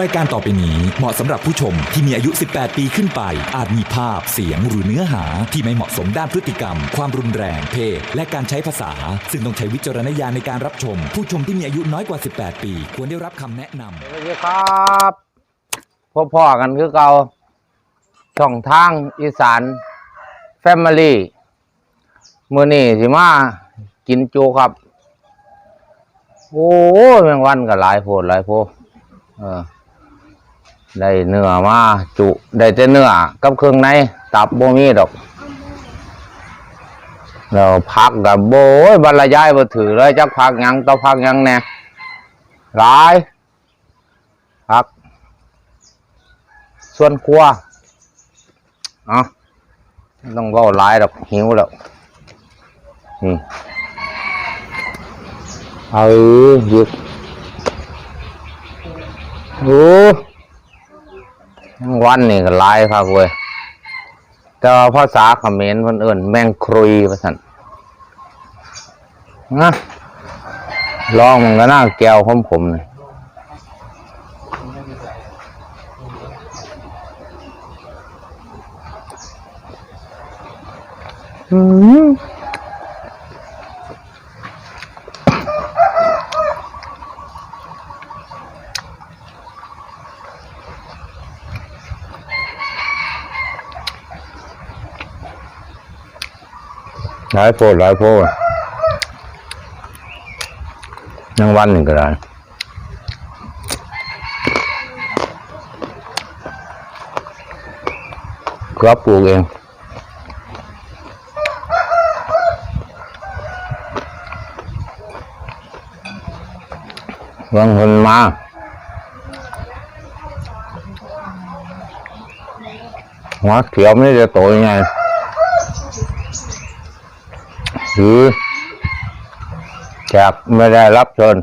รายการต่อไปนี้เหมาะสำหรับผู้ชมที่มีอายุ 18 ปีขึ้นไป อาจมีภาพ เสียงหรือเนื้อหาที่ไม่เหมาะสมด้านพฤติกรรม ความรุนแรง เพศ และการใช้ภาษา ซึ่งต้องใช้วิจารณญาณในการรับชม ผู้ชมที่มีอายุน้อยกว่า 18 ปี ควรได้รับคำแนะนำ สวัสดีครับพบพ่อกันคือเก่าช่องทางอีสานแฟมิลี่มือนี่สิมากินจูครับ โอ้ยแมงวันก็หลายโพดหลายโพดเออ ได้เนื้อมาจุได้แต่เนื้อกับเครื่องในตับโบมีดอกเราพักกับโบยบรรยายบ่ถือเลยจักพักยังต่อพักยังแน่หลายพัก ส่วนครัวอะต้องว่าหลายดอกหิวแล้วนี่เออหยุดโอ้ วันนี่ก็หลายครับเว้ยแต่ว่าภาษาเขมรมันอื่นแมงครุยภาษานะลองมันก็น่าแก้วของผมเลยอืม หลายโพดหลายโพดยังวันหนึ่งก็ได้ครับปลูกเองบางคนมาหัวเขียวไม่ได้โตยังไง หรือแขกไม่ได้รับชิญ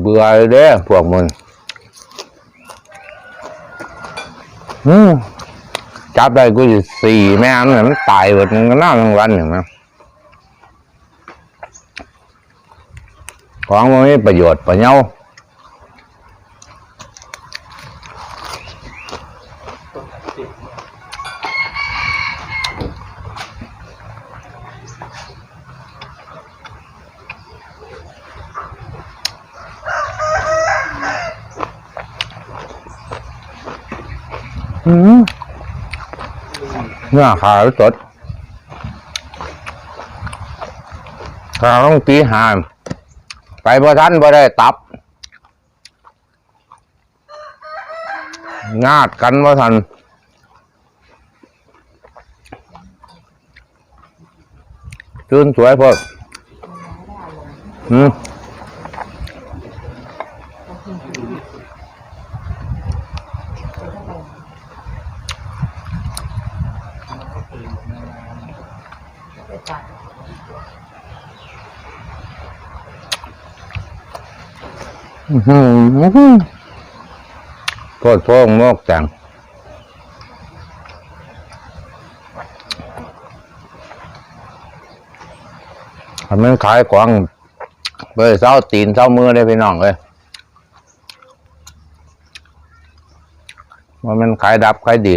เบื่อเลยเด้พวกมึงจับได้กูจะสี่แม่อันมันตายหมดมันก็น่าทั้งวันเห็นไหมของมันมีประโยชน์ประเนา นื้อขาวสดขาวต้องตีหามไปบ่ทันบ่ได้ตับงาดกันบ่ทันจืนสวยพอดอืมอื้อหือ โคตรโพงโมกจังทำมันขายกวางเบอร์เศร้าตีนเศร้ามือได้พี่น้องเลยว่ามันขายดับขายดี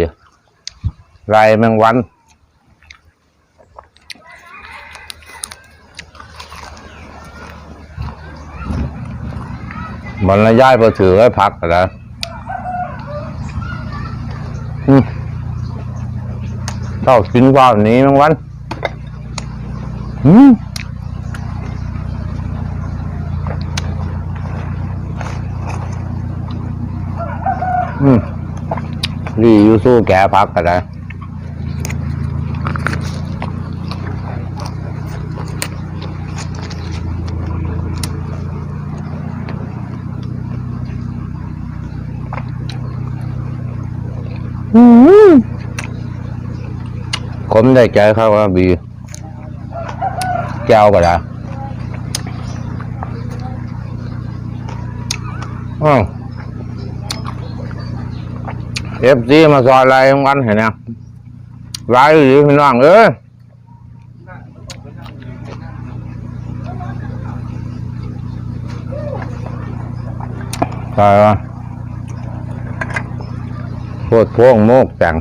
ไรแมงวัน มันละย้ายพอถือไว้พักกันแล้วอืมเจ้ากินว่าวนนี้มั้งวันอืมอืมรีอยู่สู้แกพักกันแล้ ผมได้ใจเขาว่าบีแก้วก็ได้อ้าวเอฟซีมาสอนอะไรทั้งวันเห็นไหมร้ายอยู่พี่น้องเอ้ยใช่ปะโคตรพวงโมกแต่ง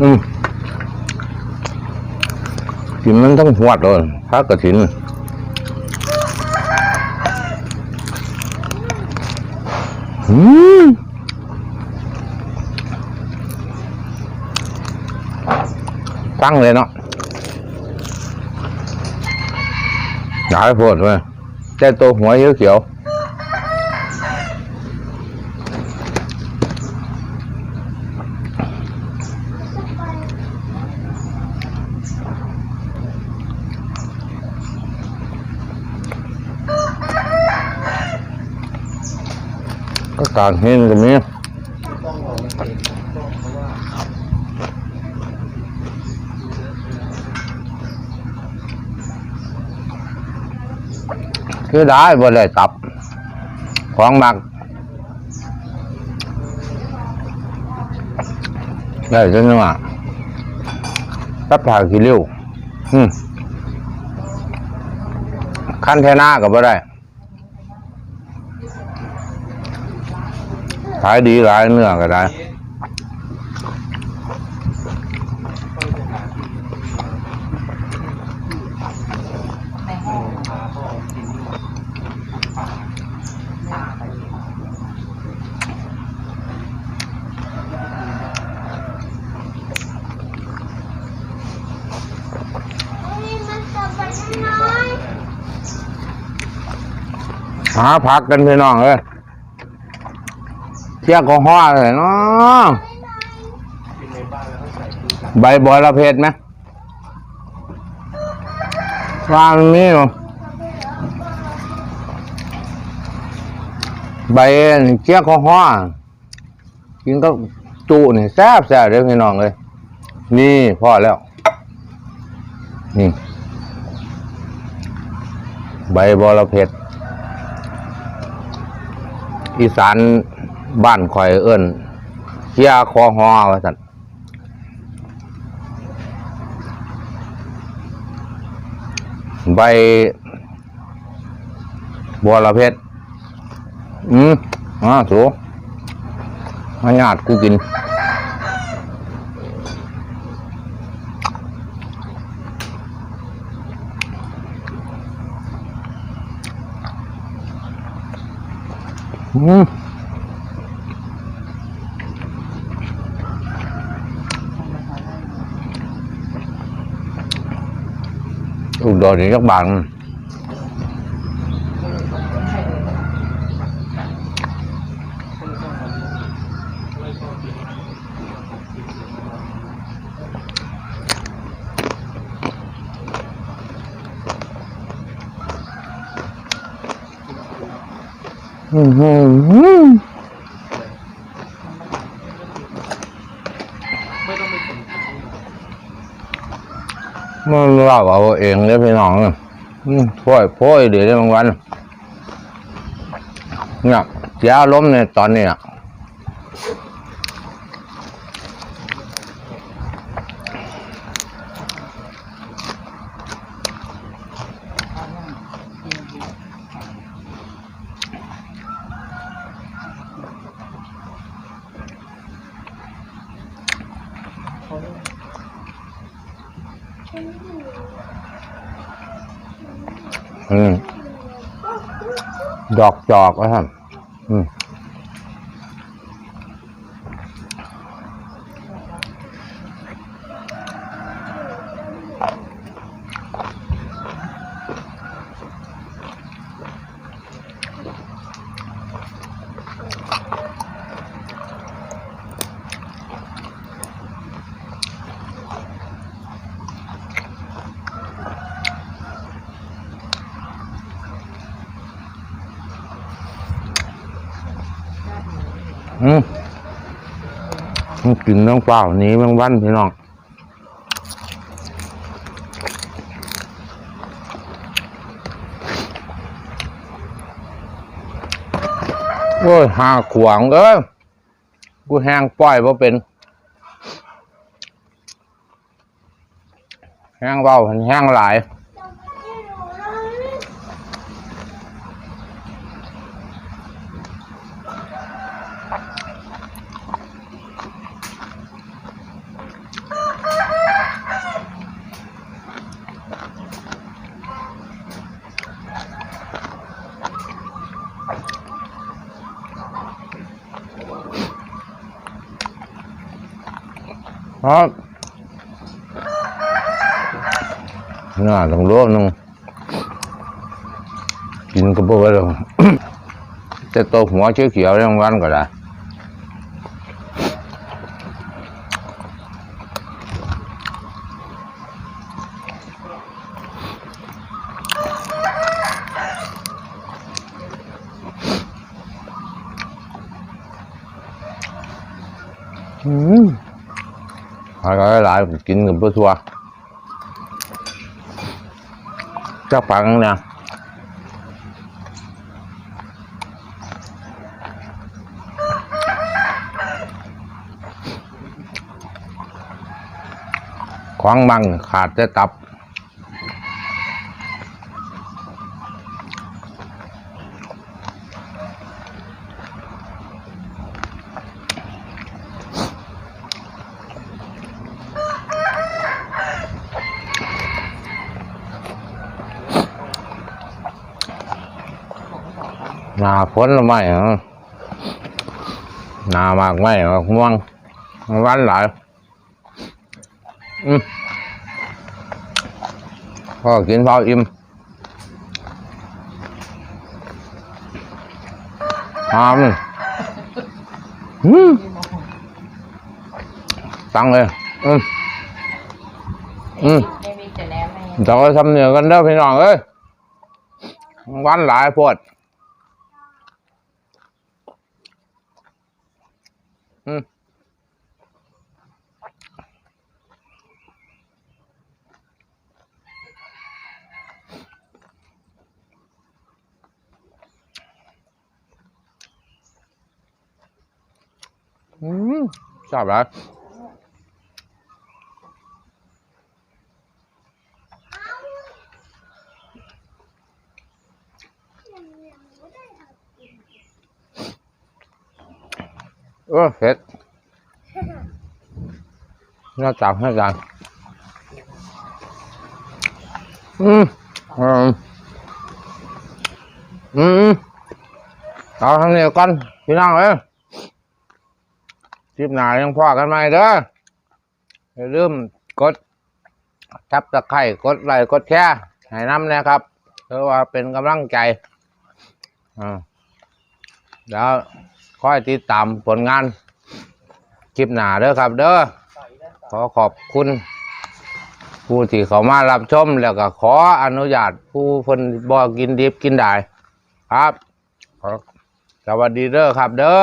อืมกินมันต้องหวดเลยพักกระถินอืมตั้งเลยเนาะหลายโพดเลยแต่ตัวหัวเขียว ก็การเห็นกับนี้คือได้บ่ได้ตับ ของมักได้จังหวะตับผ่าขี้ริ้วขั้นเทน่าก็บ่ได้ายดีหลายเนื้อก็ได้หาผักกันพี่น้องเอ้ย เที่ยก็ห่อเลยเนาะใบบอยละเพชรไหมวางนี่ใบเที่ยก็ห่อกินก็จุนี่แซ่บแซ่บเลยพี่น้องเลย นี่พอแล้ว นี่ ใบบอระเพ็ดอีสาน บ้านข่อยเอิ้นเคียคอฮอว่าสันใบบัวละเพชรอืมอ่าสูมาญาติกูกิน อืม อุดรนี่จักบางอื มันเล่าเอาเองเลยพี่น้องเนี่ยอืมพ่อยพ่อยเดี๋ยวได้บางวันเนี่ยเสียล้มเนี่ยตอนนี้อะ ดอกจอกนะครับอืม มันกินน้องเปล่านี้บางวันพี่น้องโอ้ยหาขวางเอ้ยกูแห้งปล่อยบ่เป็นแห้งเบาแห้งหลาย ครับน่าต้องรู้นึงกินก็บ่ได้หรอกแต่ตัวหัวเขียวๆยังวันก็ได้อืม หลายหลายๆ กินกับเพื่อทัวจักปังเนี่ยของมังขาดจะตับ นาฝนหรือไม่เหรอหนามากไหมมากม่วงมันหวันหลายอืมพ่อกินพออิ่มหอมอืมตังเลย อืมอืมไม่มีแต่แหนมไม่เราก็ทำเหนือกันเด้อพี่น้องเอ้ยหวันหลายโพด อืมชอบแล้วเออเผ็ดน่าจับให้ คลิปหน้ายังพอกันไหมเด้ออย่าลืมกดทับตะไคร่กดไลค์กดแชร์ให้น้ำนะครับเพื่อว่าเป็นกำลังใจอ่าแล้วคอยติดตามผลงานคลิปหน้าเด้อครับ เด้อขอขอบคุณผู้ที่เขามารับชมแล้วก็ขออนุญาตผู้เพิ่นบ่กินดิบกินได้ครับ สวัสดีเด้อครับเด้อ